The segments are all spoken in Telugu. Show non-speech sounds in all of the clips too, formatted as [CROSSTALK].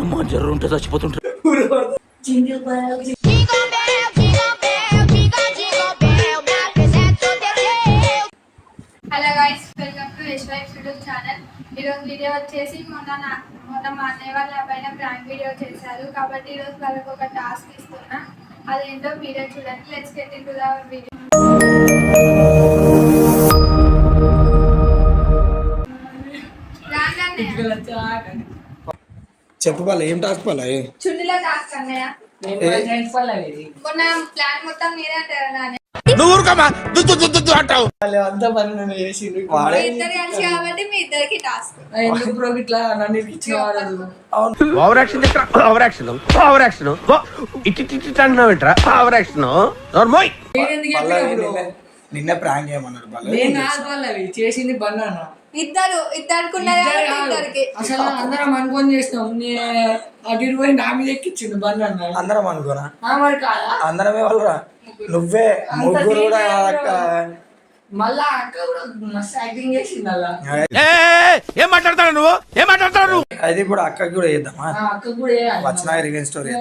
అమ్మా జర్రు ఉంటే చచ్చిపోతుంటారు. Hello guys welcome to Yash life YouTube channel ఈరోజు వీడియో వచ్చేసి మొన్న నా మొన్న మా అన్నయ్య వాళ్ళ పైన ప్రాంక్ వీడియో చేశారు. కాబట్టి ఈరోజు వాళ్ళకి ఒక టాస్క్ ఇస్తున్నా. అదేంటో వీడియో చూడండి. Let's get into the video చెప్పు పాల ఏం టాక్ పాల చుండిలో టాస్క్ అన్నయ్య. మొన్న ప్లాన్ మొత్తం మీరే అంటారు నువ్వు ఊరుకోమా దుద్దు దుద్దు దుద్దు అంటావు. అంతా పని నన్ను చేసిండు వాడే మీ ఇద్దరు కలిసి కాబట్టి మీ ఇద్దరికి టాస్క్ ఎందుకు బ్రో ఇట్లా నన్ను అంటున్నావు ఏంట్రా? నోర్మోయ్ బ్రో నిన్నే- ప్రాంక్ పల్లవి చేసింది బన్నానా ఇద్దరు ఇద్దరికి ఉన్నది ఇద్దరు కాబట్టి కాదు. ఇద్దరికి. అసలు అందరం అనుకొని చేసినాం. నే అటు ఇటు పోయి నా మీద ఎక్కించిండు బన్నాన అందరం అనుకోనా? మరి కాదా? అందరమే వాళ్ళరా. నువ్వే ముగ్గురు కూడా అక్క. మళ్ళా అక్క కూడా మస్తు యాక్టింగ్ చేసింది అలా. ఏం మాట్లాడతాడు నువ్వు? ఏం మాట్లాడతాడు నువ్వు? అయితే ఇప్పుడు అక్కకి కూడా చేద్దామా? అక్క కూడా. వచ్చిన స్టోరీ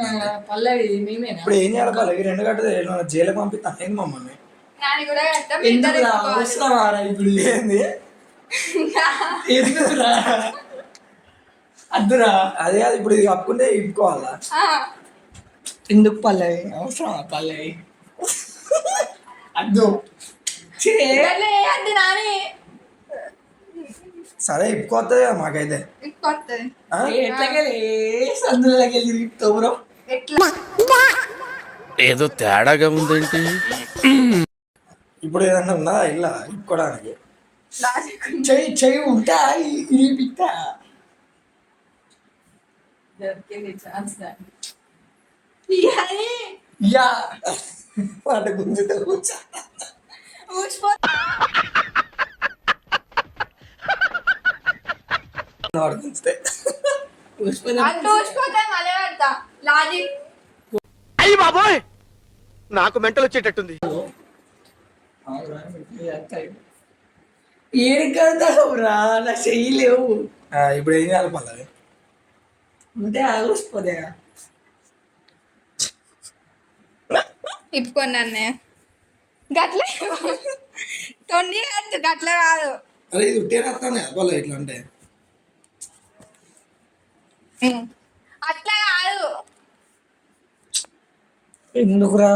పల్లవి ఇప్పుడు ఏం చేయాలి పల్లవి? రెండు గంటలు జైలుకి పంపిస్తాను ఏంది మమ్మల్ని? ఇప్పుడు? ఏంది? ఎందుకురా అద్దురా. అదే అది ఇప్పుడు ఇది కప్పుకుంటే ఇప్పుకోవాలా? ఎందుకు పల్లవి? అవసరమా పల్లవి? అద్దు. నాని. సరే కదా మాకైతే. ఏదో తేడాగా ఉందేంటి? ఇప్పుడు ఏదన్నా ఉందా? ఇలా ఇప్పుకోవడానికి చెయ్యి చెయ్యి ఉంటా ఇది పిట్టా యా. వాటి గుంజితే కూర్చో. వాడు గుంజితే. అంటూ అయ్యి బాబోయ్! నాకు మెంటల్ వచ్చేటట్టుంది. ఏడికడతావు రా నా చెయ్యి లేవు ఆ, ఇప్పుడు ఏం చేయాలి పల్లవి ఉంటే ఆలోచిపోతే ఇప్పుకోండి అన్నయ్య గట్ల? తొండి కాదు గట్ల కాదు. అరే ఇది ఉట్టే రాస్తాను కదా ఇట్లా అంటే. అట్లా కాదు. ఎందుకురా?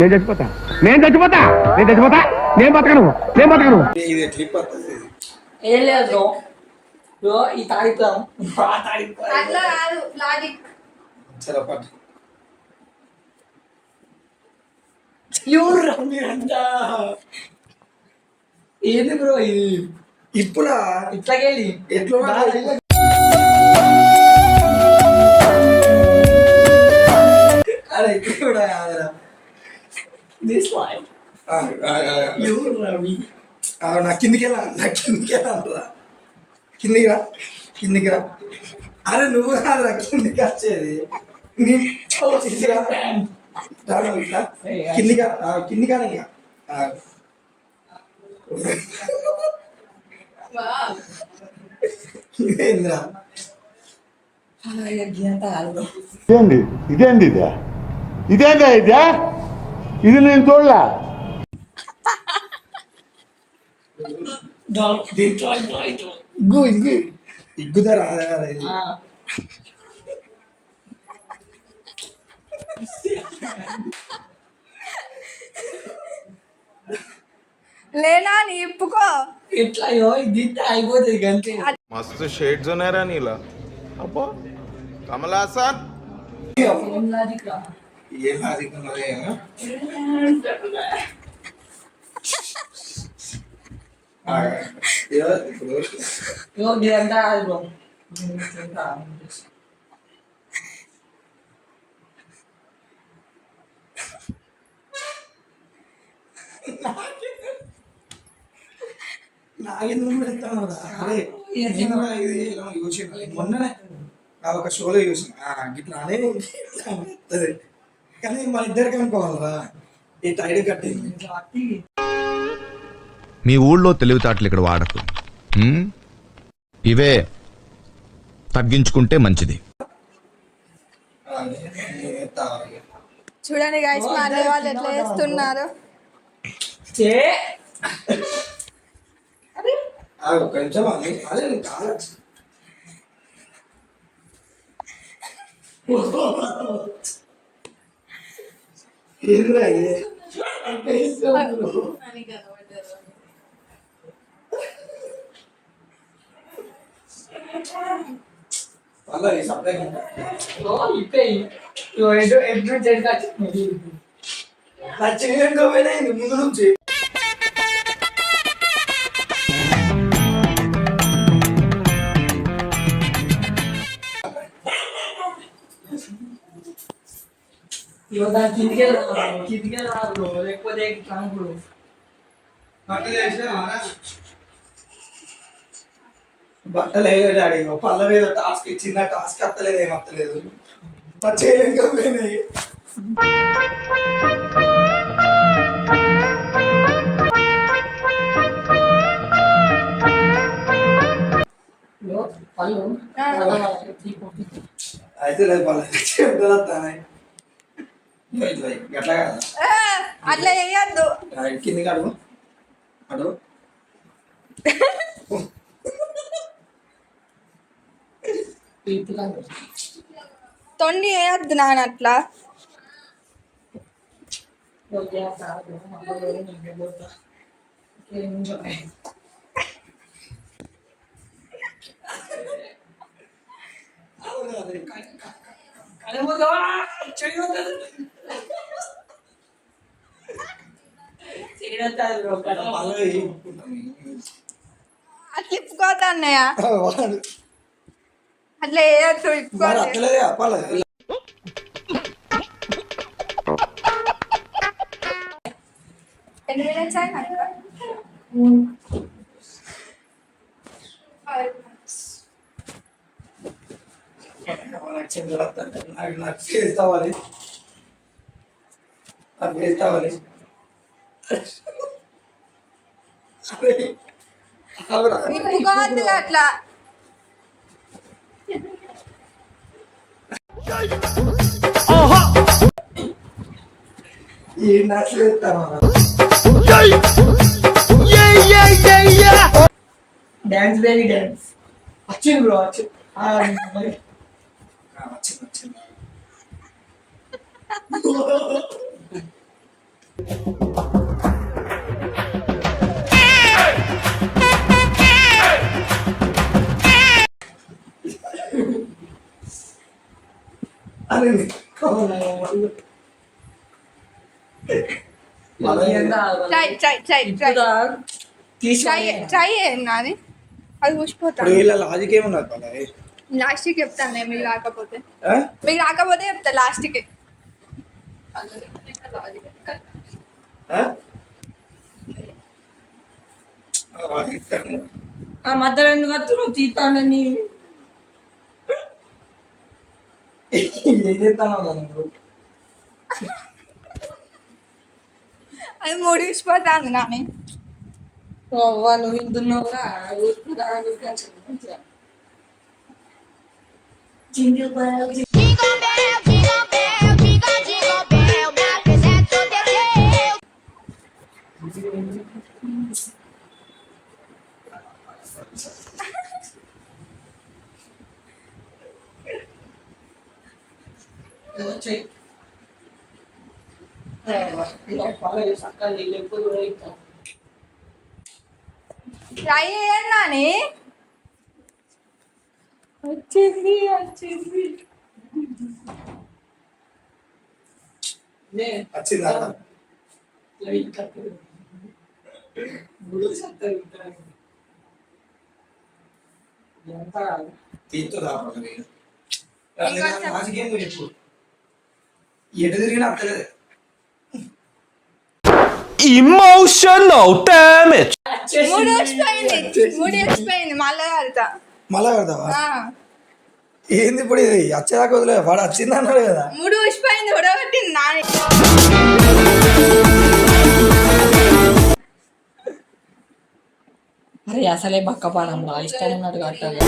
నేను చచ్చిపోతా. నేను చచ్చిపోతా. నేను చచ్చిపోతా. నేను బతకను. నేను బతకను. ఇది ఏం లేదు బ్రో. ఈ తాడిద్దాం అట్లా కాదు లాజిక్ సరే ఎవరు మీరంతా ఏంది బ్రో ఇది? ఇప్పుడా? ఇట్లాగెళ్ళి ఎట్లా? అరే ఇక్కడ కూడా కాదురా. దిస్ లైఫ్ ఎవరు రవి నా కిందికి వెళ్ళా నా కిందికి వెళ్ళా అంటురా కిందికి రా కిందికి రా. అరే నువ్వు కాదురా కిందికి వచ్చేది. నీ కిందికి రా. రా నువ్వు ఇట్లా. కిందికి రా. ఆ, కిందికి రా ఇక. ఆ. ఇదేందిరా అంతా కాదు బ్రో ఇదేంది ఇదేంది ఇదే ఇదేందా ఇదే ఇది నేను చూడలే ఇగ్గు ఇగ్గు ఇగ్గుదా రాదా. లేనా నీ ఇప్పుకో. ఎట్లాయో ఇది అయిపోతుంది గంటే మస్తు షేడ్స్ ఉన్నారా నీలా. అబ్బో కమలా సార్ ఏ కాదు. ఇది చూసిన మొన్ననే ఆ ఒక షోలో చూసిన ఆ, గిట్లా అనే. కానీ మన ఇద్దరికి అనుకోవాలరా. ఈ టైడ్ కట్టింది మీ ఊళ్ళో తెలివితేటలు ఇక్కడ వాడకు? ఇవే తగ్గించుకుంటే మంచిది. చూడండి గైస్ మా అన్నయ్య వాళ్ళు ఎట్లా చేస్తున్నారు? చే. ఆ, ఒక్క నిమిషం ఆగు. అదే నేను కాదు. ఏంద్రా ఇది? మళ్ళా ఈ సప్లై ఇప్పే. ఎటు ఎటు చెడు కాచి నా చెయ్యంగా పోయినాయి ముందు నుంచి. లేకపోతే కానుకుడు. బట్టలు వేయలేదు డాడీ. పళ్ళ మీద టాస్క్ ఇచ్చిందా? టాస్క్ అత్తలేదు ఏం అత్తలేదు. పళ్ళు? అయితే లేదు పళ్ళ. చెప్తా వస్తానాయి గట్లా కదా ఏ, అట్లా వేయద్దు ఆ, కిందికి అడుగు అడుగు తొండి వేయద్దు నాన్న అట్లా పళ్ళ అట్లా ఇప్పుకోవద్దు అన్నయ్య వాడు. అట్లా వేయద్దు మరి ఇప్పుకోవద్దు అత్తలేదే పళ్ళ ఎన్ని మినిట్స్ అయినా నాకు చింతలు వస్తాయి. నాకు నాకు ఫేస్ కావాలి నాకు ఫేస్ అట్లా ఈ నచ్చలు ఎత్తాను డాన్స్ బేబీ డాన్స్ వచ్చింది బ్రో వచ్చింది ఆ, మరి. వచ్చింది వచ్చింది అరే ఎంత ట్రై ట్రై ట్రై ట్రై ఇప్పుడు తీసి ట్రై ట్రై నాది అది ఇప్పుడు ఊసిపోతాను వీళ్ళ లాజిక్ ఏమున్నది పల్లవి లాస్ట్కి చెప్తాను నేను మీకు రాకపోతే ఆ? మీకు రాకపోతే చెప్తా లాస్ట్కి ఆ? ఆ, ఇస్తాను. ఆ మధ్యలో ఎందుకు వస్తున్నావు తీస్తానని ఏం చేస్తాను నువ్వు అది మూడు ఊసిపోతాను నాని అవ్వ నువ్వు ఇంటున్నావుగా jingle bell Jingle bell, jingle bell, jingle, jingle bell, me apresento Teteu. చెయ్యి try చేయండి నాని వచ్చింది? వచ్చింది వచ్చిందా ఎంత? పల్లవి లాజిక్ ఏందో చెప్పు. ఎటు తిరిగినా ఇమోషనల్ మూడు వచ్చిపోయింది. మూడు వచ్చిపోయింది. కడతా. కడతావా? ఏంది ఇప్పుడు ఇది? వచ్చేదాకా వదిలేదు వాడు వచ్చింది అన్నాడు కదా. మూడు వచ్చిపోయింది. ఉడగొట్టింది అరే అసలే బక్క పాడంలా ఇష్టం ఉన్నట్టు కట్టాలి.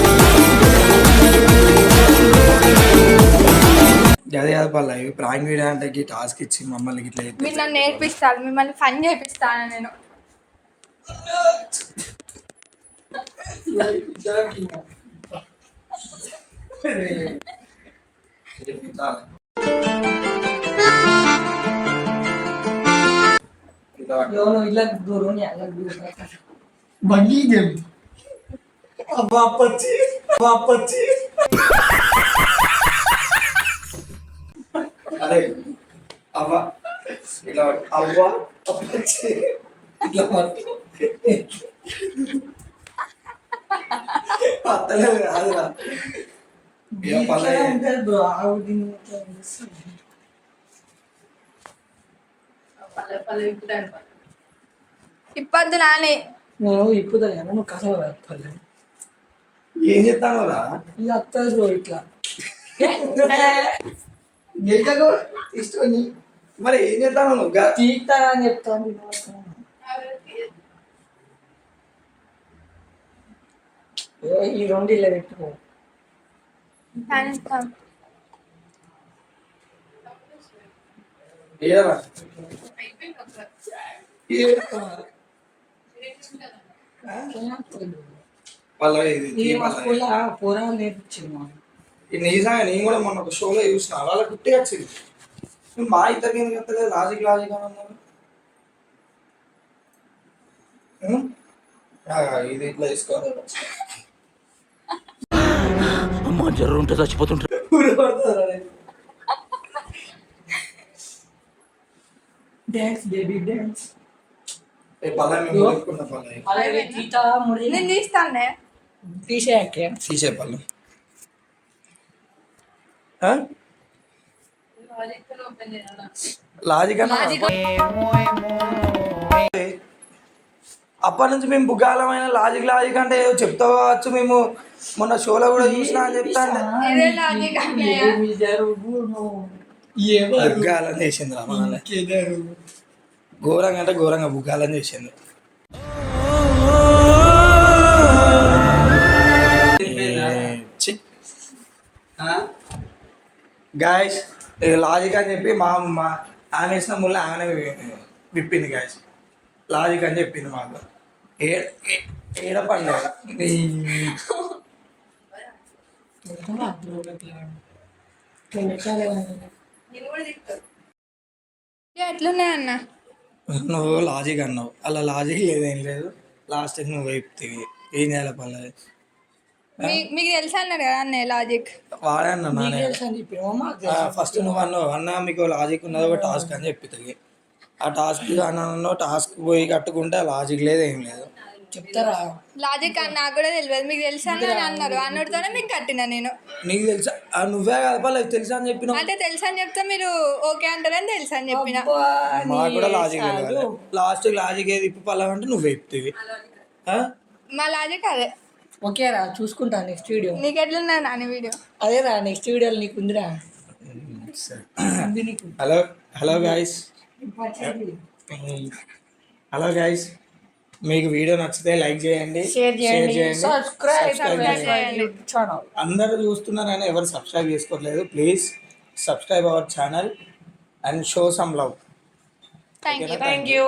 అదే కాదు పల్లవి ప్రాంక్ వీడియో అంటే ఈ టాస్క్ ఇచ్చి మమ్మల్ని ఇట్లా చెప్పి మీరు నన్ను నేర్పిస్తారు మిమ్మల్ని పని చేపిస్తాను నేను. ఎవరు ఇలా దూరం అలా అరే అవ్వ. ఇట్లా పట్టు. అవ్వ అప్పచ్చి. ఇట్లా పట్టు. అత్తలేదు కాదురా ఇప్పొద్దు నాని. నేను ఇప్పుడు నువ్వు కసవ పల్లె ఏం చెప్తాను రా. ఇది అత్తది బ్రో ఇట్లా. [LAUGHS] గెలికకు ఇష్టం మరి ఏం చేస్తాను నువ్వు? గా- తీస్తా అని చెప్తాను ఏ, ఈ రెండు ఇలా పెట్టుకో. పోరాలు నేర్పించింది మాకు. ఈ నిజంగా నేను కూడా మొన్న ఒక షోలో చూసిన వాళ్ళ గుట్టే వచ్చింది. నువ్వు మా ఇద్దరికి ఎందుకు వస్తలేదు లాజిక్ లాజిక్ అని అన్నారు. ఉం? ఆ, ఇది ఇట్లా తీసుకోవాలి. అమ్మా జర్ర ఉంటే చచ్చిపోతుంటారు ఊరు పడతారు అది. డాన్స్ బేబీ డాన్స్ ఏ పల్లవి మేము ఊరుకున్న పల్లవి అలాగే గీత ముడి నేను తీస్తానే తీసేయకే తీసే పల్లవి లాజిక్ అన్న అప్పటి నుంచి మేము బుగ్గాలమైన లాజిక్ లాజిక్ అంటే ఏదో చెప్తా కావచ్చు మేము. మొన్న షోలో కూడా చూసినా అని చెప్తాను బుగ్గాలని చేసింది ఘోరంగా అంటే ఘోరంగా బుగ్గాలని చేసింది. గాయస్ లాజిక్ అని చెప్పి మా మా ఆమె వేసిన ముళ్ళ ఆమెనే విప్పింది గాయస్ లాజిక్ అని చెప్పింది మాకు. ఏ ఏడ పండుగ ఎట్లున్నాయి అన్న? నువ్వు లాజిక్ అన్నావు. అలా లాజిక్ లేదేం లేదు. లాస్ట్ నువ్వు వైపుతివి ఏం చేయాలి పర్లేదు మీకు తెలుసా అన్నారు కదా అన్నయ్య లాజిక్ వాడన్నా ఫస్ట్ నువ్వు అన్నావు అన్న మీకు లాజిక్ ఉన్నది ఒక టాస్క్ అని చెప్పి ఆ టాస్క్ అన్నాను టాస్క్ పోయి కట్టుకుంటే లాజిక్ లేదు ఏం లేదు. చెప్తారా? లాజిక్ అని నాకు కూడా తెలియదు. మీకు తెలుసా అని అని అన్నారు. అన్నడితోనే మీకు కట్టిన నేను. నీకు తెలుసా? ఆ నువ్వే కదా పర్లేదు తెలుసా అని చెప్పిన అంటే తెలుసా అని చెప్తే మీరు ఓకే అంటారని తెలుసా అని చెప్పిన? మాకు కూడా లాజిక్ లేదు లాస్ట్ లాజిక్ ఏది? ఇప్పు పల్లవి అంటే నువ్వు చెప్తివి ఆ? మా లాజిక్ అదే. ఓకే రా చూసుకుంటా నెక్స్ట్ వీడియో నీకు ఎట్లున్నా నాని వీడియో అదే రా నెక్స్ట్ వీడియోలో నీకు ఉందిరా. Hello hello guys hello guys మీకు వీడియో నచ్చితే లైక్ చేయండి షేర్ చేయండి సబ్స్క్రైబ్ Subscribe చేయండి. ఛానల్ అందరూ చూస్తున్నారని ఎవరు సబ్స్క్రైబ్ చేసుకోవట్లేదు please subscribe our channel and show some love thank you